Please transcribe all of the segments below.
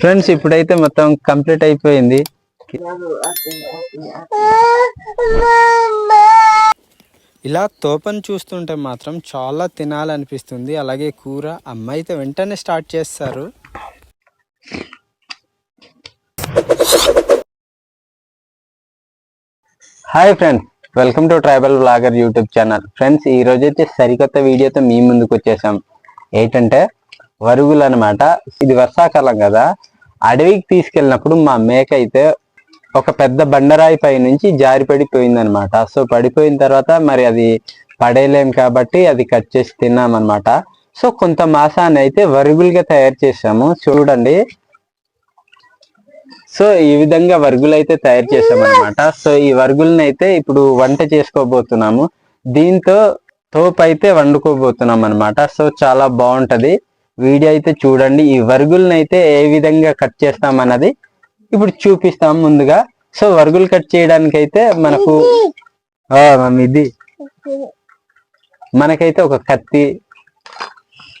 Friends ఇప్పుడైతే మొత్తం complete అయిపోయింది. ఇలా తోపని చూస్తుంటే మాత్రం చాలా తినాలనిపిస్తుంది. అలాగే కూర అమ్మ అయితే వెంటనే స్టార్ట్ చేస్తారు. Hi friends welcome to tribal blogger YouTube channel. Friends ఈ రోజు అయితే సరికొత్త వీడియోతో మీ ముందుకు వచ్చేసాం. ఏంటంటే వరుగులు అనమాట ఇది వర్షాకాలం కదా. అడవికి తీసుకెళ్ళినప్పుడు మా మేక అయితే ఒక పెద్ద బండరాయి పై నుంచి జారి పడిపోయింది అనమాట సో పడిపోయిన తర్వాత మరి అది పడేయలేం కాబట్టి అది కట్ చేసి తిన్నామన్నమాట. సో కొంత మాసాన్ని అయితే వరుగులుగా తయారు చేసాము చూడండి. సో ఈ విధంగా వర్గులు అయితే తయారు చేసామన్నమాట సో ఈ వరుగులను అయితే ఇప్పుడు వంట చేసుకోబోతున్నాము. దీంతో తోపు అయితే వండుకోబోతున్నాం అనమాట సో చాలా బాగుంటది. వీడియో అయితే చూడండి. ఈ వర్గులను అయితే ఏ విధంగా కట్ చేస్తాం అన్నది ఇప్పుడు చూపిస్తాం ముందుగా. సో వర్గులు కట్ చేయడానికి అయితే మనకు ఇది. మనకైతే ఒక కత్తి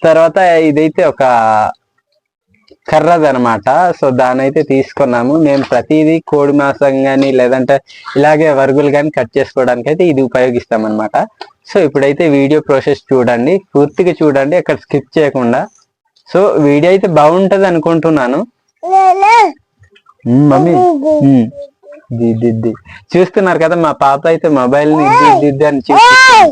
తర్వాత ఇదైతే ఒక కర్రది అనమాట సో దాని అయితే తీసుకున్నాము. మేము ప్రతిదీ కోడి మాంసం కానీ లేదంటే ఇలాగే వరుగులు కానీ కట్ చేసుకోవడానికి అయితే ఇది ఉపయోగిస్తాం అనమాట సో ఇప్పుడైతే వీడియో ప్రాసెస్ చూడండి. పూర్తిగా చూడండి. అక్కడ స్కిప్ చేయకుండా. సో వీడియో అయితే బాగుంటది అనుకుంటున్నాను. మమ్మీ. దిద్ది చూస్తున్నారు కదా మా పాప అయితే మొబైల్ని అని చూస్తుంది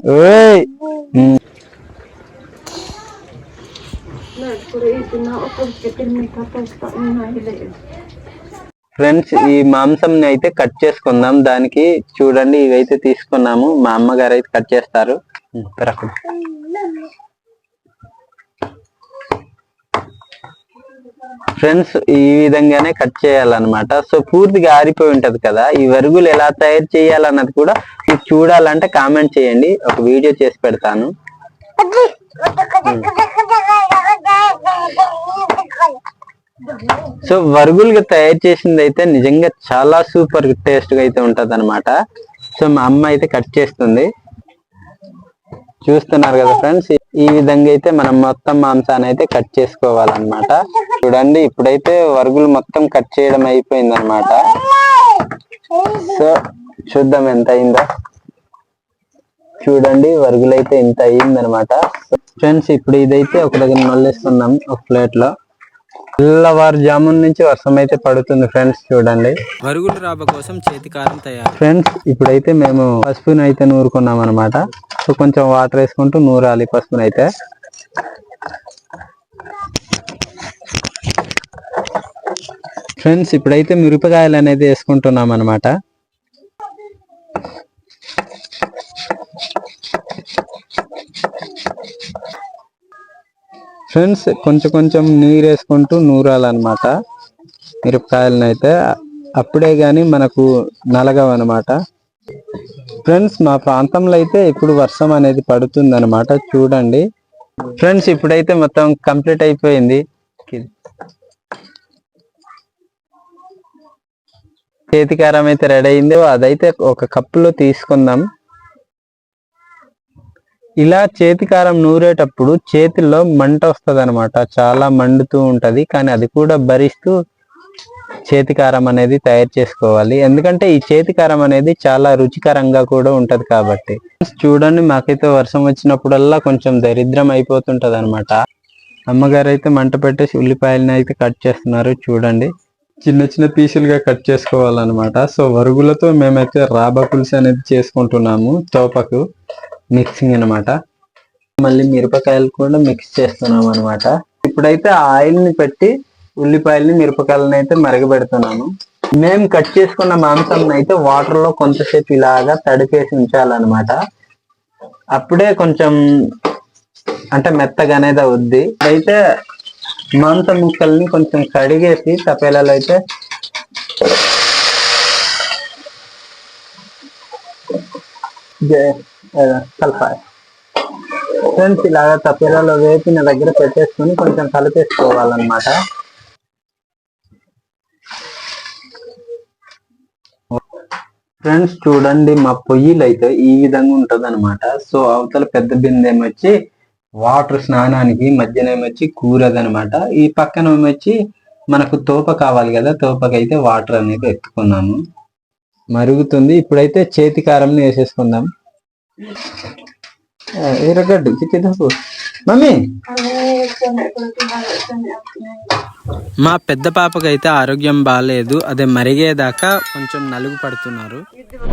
ఫ్రెండ్స్ ఈ మాంసం అయితే కట్ చేసుకుందాం. దానికి చూడండి ఇవైతే తీసుకున్నాము. మా అమ్మగారు అయితే కట్ చేస్తారు. ఫ్రెండ్స్ ఈ విధంగానే కట్ చేయాలన్నమాట. సో పూర్తిగా ఆరిపోయి ఉంటది కదా. ఈ వరుగులు ఎలా తయారు చేయాలన్నది కూడా మీకు చూడాలంటే కామెంట్ చేయండి. ఒక వీడియో చేసి పెడతాను. సో వరుగులుగా తయారు చేసింది అయితే నిజంగా చాలా సూపర్ టేస్ట్గా అయితే ఉంటది అనమాట సో మా అమ్మ అయితే కట్ చేస్తుంది. చూస్తున్నారు కదా ఫ్రెండ్స్ ఈ విధంగా అయితే మనం మొత్తం మాంసాన్ని అయితే కట్ చేసుకోవాలన్నమాట. చూడండి ఇప్పుడైతే వరుగులు మొత్తం కట్ చేయడం అయిపోయింది అనమాట సో చూద్దాం ఎంత అయిందో. చూడండి వరుగులు అయితే ఇంత అయ్యింది అనమాట ఫ్రెండ్స్ ఇప్పుడు ఇదైతే ఒక దగ్గర నొల్లేసుకుందాం ఒక ప్లేట్లో తెల్లవారు జామున్ నుంచి వర్షం అయితే పడుతుంది ఫ్రెండ్స్ చూడండి. వరుగులు రాబ కోసం చేతికారం తయారు. ఫ్రెండ్స్ ఇప్పుడైతే మేము పసుపుని అయితే నూరుకున్నాం అనమాట సో కొంచెం వాటర్ వేసుకుంటూ నూరాలి పసుపుని అయితే ఫ్రెండ్స్ ఇప్పుడైతే మిరపకాయలు అనేది వేసుకుంటున్నాం అనమాట ఫ్రెండ్స్ కొంచెం కొంచెం నీరు వేసుకుంటూ నూరాలన్నమాట. మిరపకాయలను అయితే అప్పుడే కానీ మనకు నలగవన్నమాట. ఫ్రెండ్స్ మా ప్రాంతంలో అయితే ఇప్పుడు వర్షం అనేది పడుతుంది అనమాట చూడండి. ఫ్రెండ్స్ ఇప్పుడైతే మొత్తం కంప్లీట్ అయిపోయింది. చేతికారం అయితే రెడీ అయింది. అదైతే ఒక కప్పులో తీసుకుందాం. ఇలా చేతికారం నూరేటప్పుడు చేతిలో మంట వస్తుంది అనమాట చాలా మండుతూ ఉంటది. కానీ అది కూడా భరిస్తూ చేతికారం అనేది తయారు చేసుకోవాలి. ఎందుకంటే ఈ చేతికారం అనేది చాలా రుచికరంగా కూడా ఉంటది కాబట్టి. చూడండి మాకైతే వర్షం వచ్చినప్పుడల్లా కొంచెం దరిద్రం అయిపోతుంటది అనమాట అమ్మగారు అయితే మంట పెట్టేసి ఉల్లిపాయలని అయితే కట్ చేస్తున్నారు చూడండి. చిన్న చిన్న పీసులుగా కట్ చేసుకోవాలన్నమాట. సో వరుగులతో మేమైతే రాబా పులుసు అనేది చేసుకుంటున్నాము తోపకు మిక్సింగ్ అన్నమాట. మళ్ళీ మిరపకాయలు కూడా మిక్స్ చేస్తున్నాం అనమాట ఇప్పుడైతే ఆయిల్ని పెట్టి ఉల్లిపాయలని మిరపకాయలని అయితే మరగబెడుతున్నాను. మేము కట్ చేసుకున్న మాంసం అయితే వాటర్లో కొంతసేపు ఇలాగా తడిపేసి ఉంచాలన్నమాట. అప్పుడే కొంచెం అంటే మెత్తగా అనేది అవుద్ది. అయితే మాంసం ముక్కల్ని కొంచెం కడిగేసి తపేలలో అయితే కలపాలి ఫ్రెండ్స్ ఇలాగా తపేలలో వేపిన దగ్గర పెట్టేసుకొని కొంచెం కలిపేసుకోవాలన్నమాట ఫ్రెండ్స్ చూడండి మా పొయ్యిలు అయితే ఈ విధంగా ఉంటది అనమాట సో అవతల పెద్ద బిందె ఏమొచ్చి వాటర్ స్నానానికి మధ్యన ఏమొచ్చి కూరది అనమాట ఈ పక్కన ఏమొచ్చి మనకు తోప కావాలి కదా తోపకైతే వాటర్ అనేది ఎత్తుకున్నాము. మరుగుతుంది. ఇప్పుడైతే చేతి కారం వేసేసుకుందాం ఎర్రగడ్డు చిక్కిదాపు మమ్మీ. మా పెద్ద పాపకైతే ఆరోగ్యం బాగాలేదు అదే మరిగేదాకా కొంచెం నలుగు పడుతున్నారు.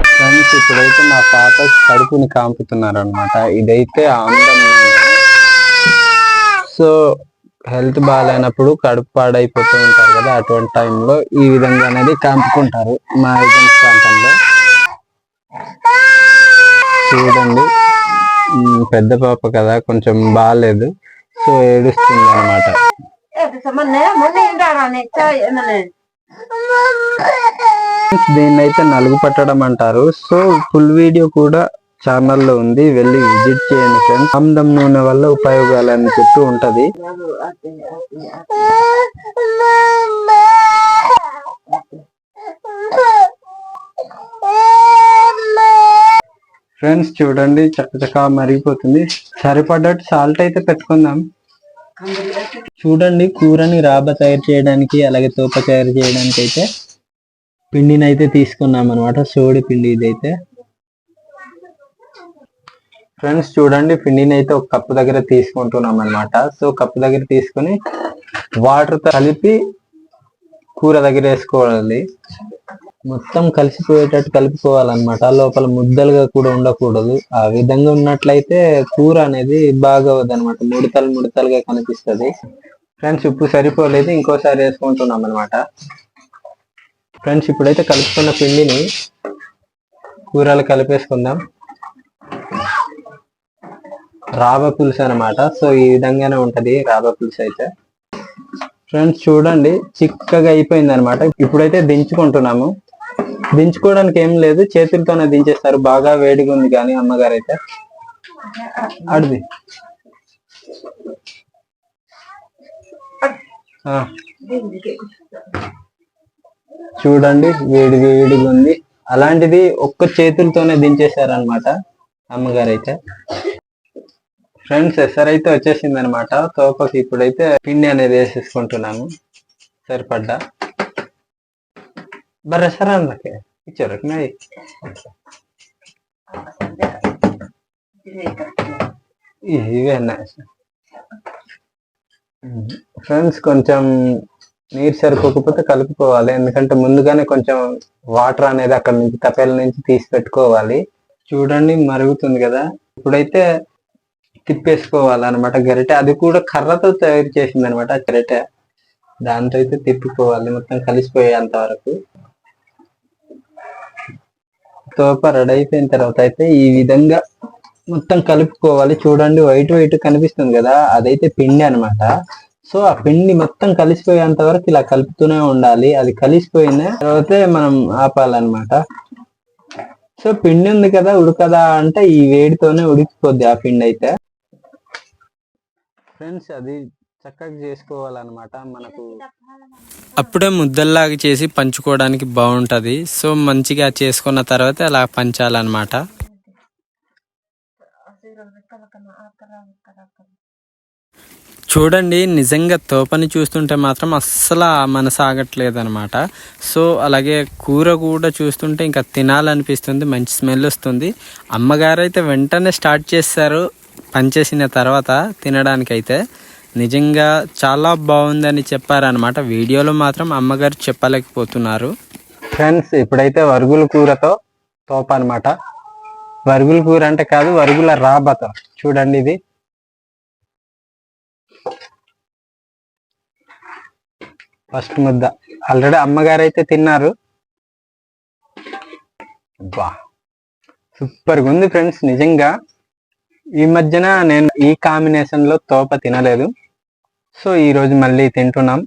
ఫ్రెండ్స్ ఇప్పుడైతే మా పాప కడుపుని కాంపుతున్నారు అనమాట ఇదైతే ఆంధ్రం సో హెల్త్ బాగాలేనప్పుడు కడుపు పాడైపోతూ ఉంటారు కదా అటువంటి టైంలో ఈ విధంగా అనేది కాంపుకుంటారు మా ప్రాంతంలో. చూడండి. పెద్ద పాప కదా కొంచెం బాగాలేదు సో ఏడుస్తుంది అనమాట దీన్ని అయితే నలుగు పట్టడం అంటారు. సో ఫుల్ వీడియో కూడా ఛానల్లో ఉంది. వెళ్ళి విజిట్ చేయండి ఫ్రెండ్స్ ఆమ్దం నూనె వల్ల ఉపయోగాలు అని చెప్పి ఉంటది. ఫ్రెండ్స్ చూడండి చక్క చక్క మరిగిపోతుంది. సరిపడ్డట్టు సాల్ట్ అయితే పెట్టుకుందాం. చూడండి కూరని రాబ తయారు చేయడానికి అలాగే తోప తయారు చేయడానికి అయితే పిండిని అయితే తీసుకున్నాం అనమాట సోడి పిండి ఇదైతే. ఫ్రెండ్స్ చూడండి పిండిని అయితే ఒక కప్పు దగ్గర తీసుకుంటున్నాం అనమాట సో కప్పు దగ్గర తీసుకొని వాటర్ కలిపి కూర దగ్గర వేసుకోవాలి. మొత్తం కలిసిపోయేటట్టు కలుపుకోవాలన్నమాట. లోపల ముద్దలుగా కూడా ఉండకూడదు. ఆ విధంగా ఉన్నట్లయితే కూర అనేది బాగా అనమాట ముడతలు ముడతలుగా కనిపిస్తది. ఫ్రెండ్స్ ఉప్పు సరిపోలేదు. ఇంకోసారి వేసుకుంటున్నాం అనమాట ఫ్రెండ్స్ ఇప్పుడైతే కలుపుకున్న పిండిని కూరలు కలిపేసుకుందాం. రాబ పులుసు అనమాట సో ఈ విధంగానే ఉంటది రాబ పులుసు అయితే. ఫ్రెండ్స్ చూడండి. చిక్కగా అయిపోయింది అనమాట ఇప్పుడైతే దించుకుంటున్నాము. దించుకోవడానికి ఏం లేదు. చేతులతోనే దించేస్తారు. బాగా వేడిగా ఉంది కానీ అమ్మగారు అయితే అడిది చూడండి వేడి వేడిగా ఉంది. అలాంటిది ఒక్క చేతులతోనే దించేశారనమాట అమ్మగారు అయితే ఫ్రెండ్స్ ఎస్ఆర్ అయితే వచ్చేసింది అనమాట తోపకి ఇప్పుడైతే పిండి అనేది వేసేసుకుంటున్నాము. సరిపడ్డా? బర్రె సరే అందుకే ఇచ్చారు నాయి ఇవే ఫ్రెండ్స్ కొంచెం నీరు సరిపోకపోతే కలుపుకోవాలి. ఎందుకంటే ముందుగానే కొంచెం వాటర్ అనేది అక్కడ నుంచి తపేల నుంచి తీసి పెట్టుకోవాలి. చూడండి మరుగుతుంది కదా. ఇప్పుడైతే తిప్పేసుకోవాలి అనమాట గరిటె. అది కూడా కర్రతో తయారు చేసింది అనమాట గరిటె. దాంతో అయితే తిప్పుకోవాలి. మొత్తం కలిసిపోయేంత వరకు. తోప రెడీ అయిపోయిన తర్వాత అయితే ఈ విధంగా మొత్తం కలుపుకోవాలి. చూడండి వైట్ వైట్ కనిపిస్తుంది కదా అదైతే పిండి అన్నమాట. సో ఆ పిండి మొత్తం కలిసిపోయేంత వరకు ఇలా కలుపుతూనే ఉండాలి. అది కలిసిపోయిన తర్వాతే మనం ఆపాలన్నమాట. సో పిండి ఉంది కదా ఉడకదా అంటే ఈ వేడితోనే ఉడికిపోద్ది ఆ పిండి అయితే. ఫ్రెండ్స్ అది చక్కగా చేసుకోవాలన్నమాట మనకు. అప్పుడే ముద్దల్లాగా చేసి పంచుకోవడానికి బాగుంటది. సో మంచిగా చేసుకున్న తర్వాత అలా పంచాలన్నమాట. చూడండి నిజంగా తోపని చూస్తుంటే మాత్రం అస్సలు మనసు ఆగట్లేదనమాట సో అలాగే కూర కూడా చూస్తుంటే ఇంకా తినాలనిపిస్తుంది మంచి స్మెల్ వస్తుంది. అమ్మగారు అయితే వెంటనే స్టార్ట్ చేస్తారు పనిచేసిన తర్వాత తినడానికైతే. నిజంగా చాలా బాగుందని చెప్పారనమాట వీడియోలో మాత్రం అమ్మగారు చెప్పలేకపోతున్నారు. ఫ్రెండ్స్ ఇప్పుడైతే వరుగుల కూరతో తోప అన్నమాట. వరుగుల కూర అంటే కాదు వరుగుల రాబత. చూడండి ఇది. ఫస్ట్ ముద్ద. ఆల్రెడీ అమ్మగారు అయితే తిన్నారు. బా సూపర్గా ఉంది ఫ్రెండ్స్ నిజంగా. ఈ మధ్యన నేను ఈ కాంబినేషన్లో తోప తినలేదు. సో ఈ రోజు మళ్ళీ తింటున్నాం.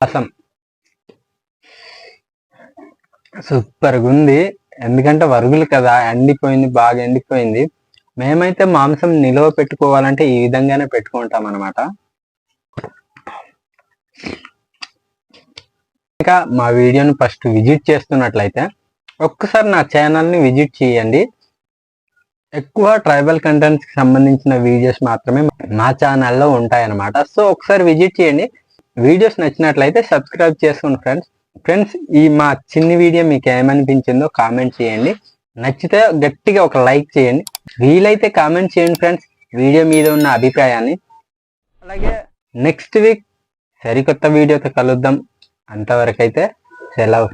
రసం. సూపర్గా ఉంది ఎందుకంటే వరుగులు కదా ఎండిపోయింది బాగా ఎండిపోయింది. మేమైతే మాంసం నిలువ పెట్టుకోవాలంటే ఈ విధంగానే పెట్టుకుంటాం అనమాట ఇంకా మా వీడియోని ఫస్ట్ విజిట్ చేస్తున్నట్లయితే ఒక్కసారి నా ఛానల్ని విజిట్ చేయండి. ఎక్కువ ట్రైబల్ కంటెంట్స్కి సంబంధించిన వీడియోస్ మాత్రమే మా ఛానల్లో ఉంటాయన్నమాట. సో ఒకసారి విజిట్ చేయండి. వీడియోస్ నచ్చినట్లయితే సబ్స్క్రైబ్ చేసుకోండి ఫ్రెండ్స్ ఫ్రెండ్స్ ఈ మా చిన్ని వీడియో మీకు ఏమనిపించిందో కామెంట్ చేయండి. నచ్చితే గట్టిగా ఒక లైక్ చేయండి. వీలైతే కామెంట్ చేయండి ఫ్రెండ్స్ వీడియో మీద ఉన్న అభిప్రాయాన్ని. అలాగే నెక్స్ట్ వీక్ సరికొత్త వీడియోతో కలుద్దాం. అంతవరకైతే సెలవు.